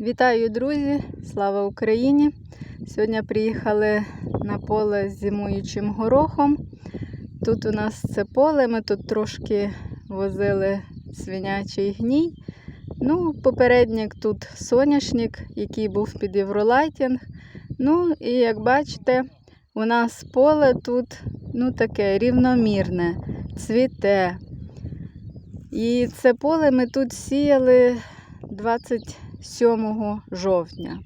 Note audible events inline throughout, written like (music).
Вітаю, друзі! Слава Україні! Сьогодні приїхали на поле з зимуючим горохом. Тут у нас це поле, ми тут трошки возили свинячий гній. Ну, попередник тут соняшник, який був під євролайтінг. Ну, і як бачите, у нас поле тут ну, таке рівномірне, цвіте. І це поле ми тут сіяли 27 жовтня.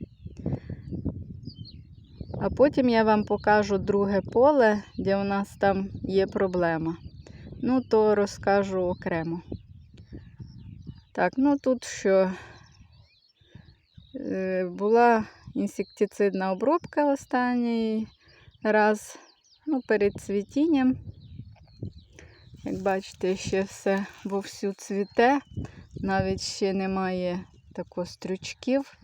А потім я вам покажу друге поле, де у нас там є проблема. Ну, то розкажу окремо. Так, ну тут що е, була інсектицидна обробка останній раз, ну, перед цвітінням. Як бачите, ще все вовсю цвіте, навіть ще немає тако стрючків.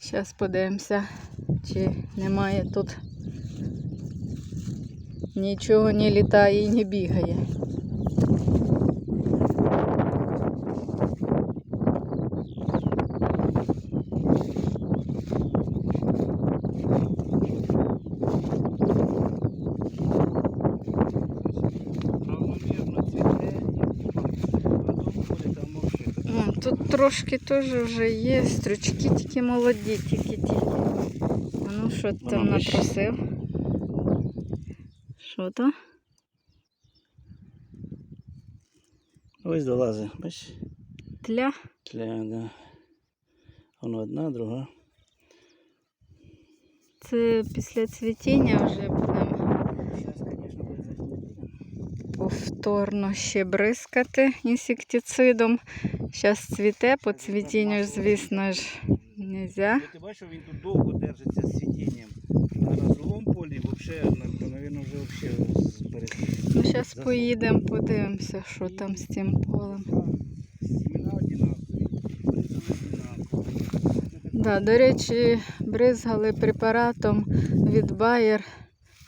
Зараз подивимося, чи немає тут нічого не літає і не бігає. тут трошки теж вже є стрючки, тільки молоді, тільки-тільки. А ну що ти там Воно вище. напросив? Що то? Ось долазить, бачиш? Тля? Тля, да. Воно одна, друга. Це після цвітіння вже будемо Повторно ще бризкати інсектицидом. Зараз цвіте, по цвітінню, звісно ж, не можна. Ти бачиш, він тут довго держиться з цвітінням. На розовому полі взагалі, напевно, вже взагалі. Ну, зараз поїдемо, подивимося, що там з цим полем. Да, до речі, бризгали препаратом від Bayer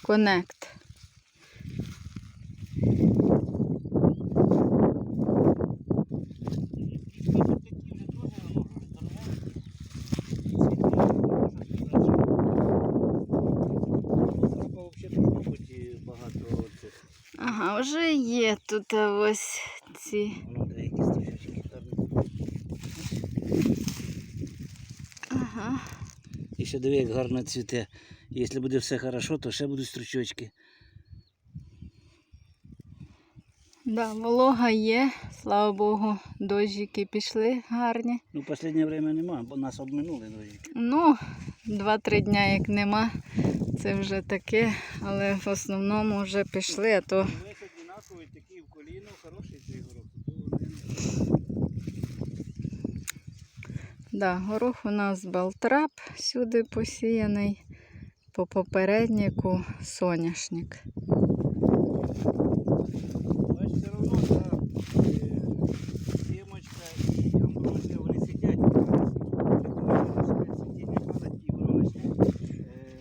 Connect. багато цих. Ага, вже є тут ось ці. Гарні. Ага. І ще диви, як гарно цвіте. Якщо буде все хорошо, то ще будуть стручочки. Да, волога є, слава Богу, дощики пішли гарні. Ну, в останнє время нема, бо нас обминули дощики. Ну, 2-3 дня як нема, це вже таке, але в основному вже пішли, а то Весь такий в коліно, хороший цей горох. Да, горох у нас балтрап сюди посіяний, по попереднику соняшник. Бачите, все одно та сімочка і амброзія, вони сидять. Цвітіння падать і воно почне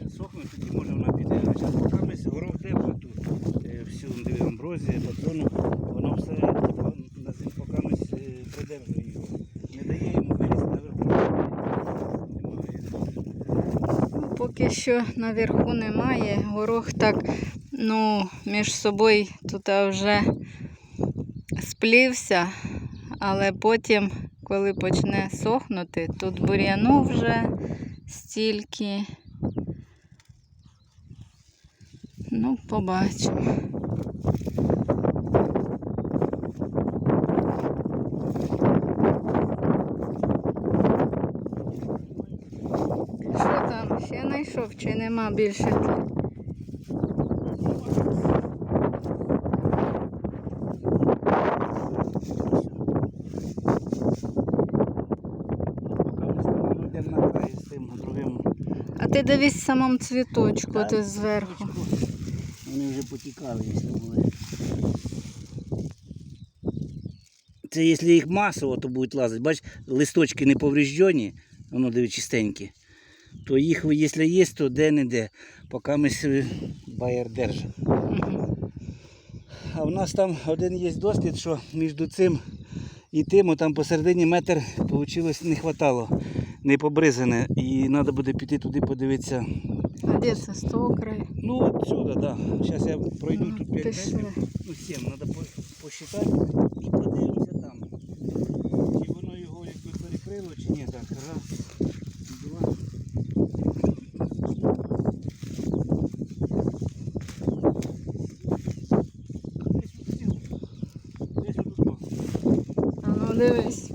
е, сохнути, тоді може вона піде. А зараз поки ми горох тепло тут, е, всю диви, амброзія, батону, воно все типа, на зим поки ми е, придержує його. Не дає йому вилізти наверху. Немає. Ну, поки що наверху немає. Горох так, ну, між собою тут вже сплівся, але потім, коли почне сохнути, тут бур'яну вже стільки. Ну, побачимо. Що там? Ще знайшов чи нема більше? А ти дивись самому цвіточку, Так, ти зверху. Вони вже потікали, якщо були. Це якщо їх масово, то будуть лазити. Бач, листочки не повреждені, воно диви чистенькі. То їх, якщо є, то де-не-де. Поки ми байер держимо. А в нас там один є дослід, що між цим І тим, там посередині метр вийшло, не хватало, не побризане. І треба буде піти туди подивитися. Де це з того краю? Ну, от сюди, так. Да. Зараз я пройду Ну, тут 5 метрів. Ну, 7, треба посчитати і подивимося там. Чи воно його якби перекрило, чи ні. Так, раз, два. Десь тут сіл. Десь тут було. А ну дивись.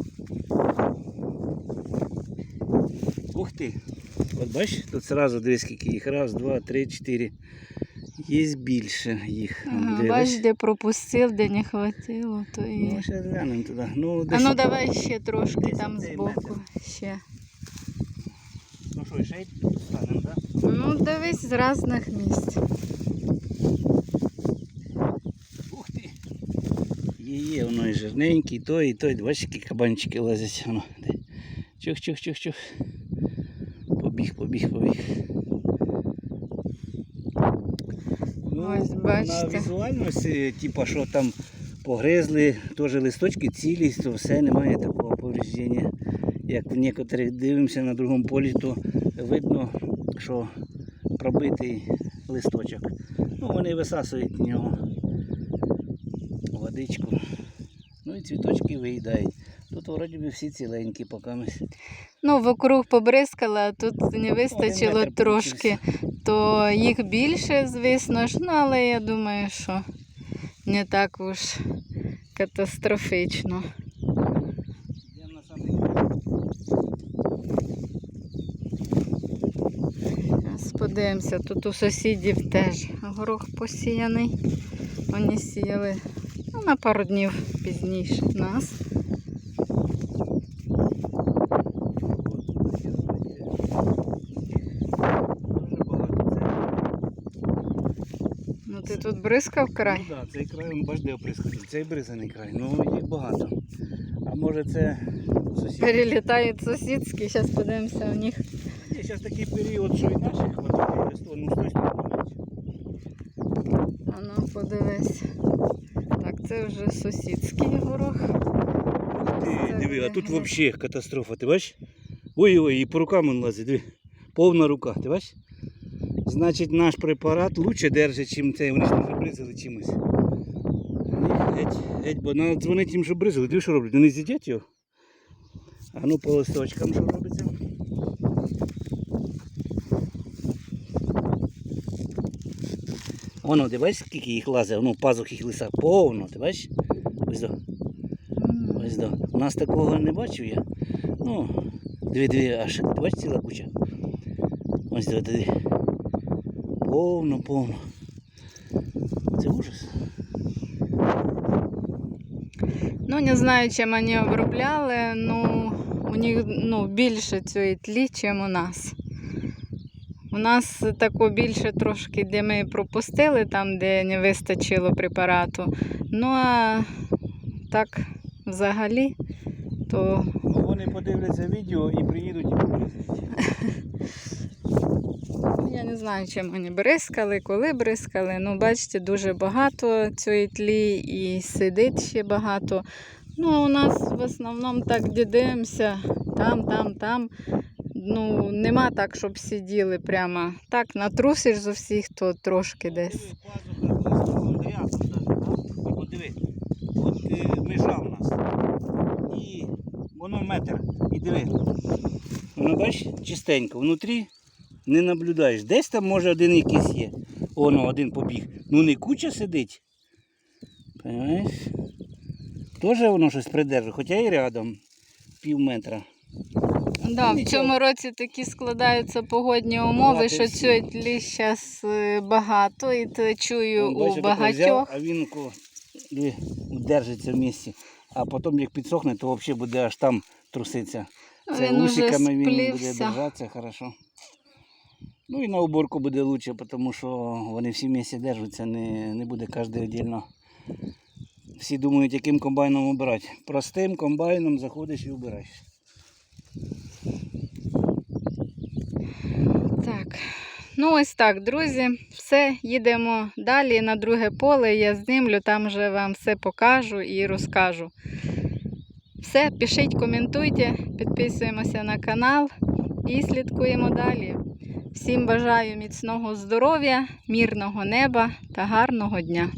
Ух ти. От бачиш, тут зразу дивись, скільки їх. Раз, два, три, чотири. Є більше їх. Ага, бач, де пропустив, де не хватило, то і. Ну, ще глянемо туди. Ну, А ну давай ще трошки десь там збоку. Ще. Ну що, ще й станемо, так? Ну дивись з різних місць. Ух ти. Є, є, воно і жирненький, і той, і той. Бачиш, які кабанчики лазять. Воно. де. Чух, чух, чух, чух. Побіг, побіг, побіг. Ось, На бачите. візуальності, типа, що там погризли, теж листочки цілі, то все немає такого повреждення. Як в некоторих дивимося на другому полі, то видно, що пробитий листочок. Ну, вони висасують в нього водичку. Ну і цвіточки виїдають. Тут вроді би всі ціленькі поки ми. Ну, вокруг побризкала, а тут не вистачило метр трошки. То їх більше, звісно ж, ну але я думаю, що не так уж катастрофічно. Подивимося, тут у сусідів теж горох посіяний. Вони сіяли ну, на пару днів пізніше нас. Ну ти тут бризкав край? ну, да, цей край, він бачиш, де. Цей бризаний край. Ну, їх багато. А може це сусід. Перелітають сусідські, зараз подивимося у них. Є зараз такий період, що і наших хватає, ну з сторони. А ну подивись. Це вже сусідський горох. Ух ти, диви, а тут взагалі. катастрофа, ти бачиш? Ой-ой, і по рукам він лазить, диви. Повна рука, ти бачиш? Значить, наш препарат лучше держить, ніж цей. Вони ж там бризали чимось. Геть, геть, бо треба дзвонити їм, щоб бризали. Диви, що роблять? Вони з'їдять його. А ну по листочкам що робиться? Воно, ти скільки їх лазить, воно пазух їх лиса повно, ти бачиш? Ось до. Ось да. У нас такого не бачив я. Ну, диви, аж ти бачиш ціла куча. Ось диви, диви. Повно, повно. Це ужас. Ну, не знаю, чим вони обробляли, ну у них ну, більше цієї тлі, ніж у нас. У нас тако більше трошки, де ми пропустили, там, де не вистачило препарату. Ну а так взагалі, то Ну, вони подивляться відео і приїдуть і побризають. Ну, (laughs) Я не знаю, чим вони бризкали, коли бризкали. Ну, бачите, дуже багато цієї тлі і сидить ще багато. Ну, а у нас в основному так де дивимося, там, там, там. Ну, нема так, щоб сиділи прямо. Так, натрусиш з усіх, то трошки десь. Даже, да? От е, межа в нас. І воно метр. І диви. Воно бачиш, чистенько. Внутрі не наблюдаєш. Десь там може один якийсь є. Воно один побіг. Ну не куча сидить. Понимаєш? Тоже воно щось придержує, хоча і рядом пів метра. Да, в цьому році такі складаються погодні умови, що цієї тлі зараз багато, і то чую Вон, у багатьох. а він держиться в місці. А потім як підсохне, то взагалі буде аж там труситися. Це Він усиками він буде держатися хорошо. Ну і на уборку буде краще, тому що вони всі місці держаться, не, не буде кожен віддільно. Всі думають, яким комбайном обирати. Простим комбайном заходиш і обираєш. Так, ну ось так, друзі. Все, їдемо далі на друге поле. Я знімлю, там вже вам все покажу і розкажу. Все, пишіть, коментуйте, підписуємося на канал і слідкуємо далі. Всім бажаю міцного здоров'я, мирного неба та гарного дня.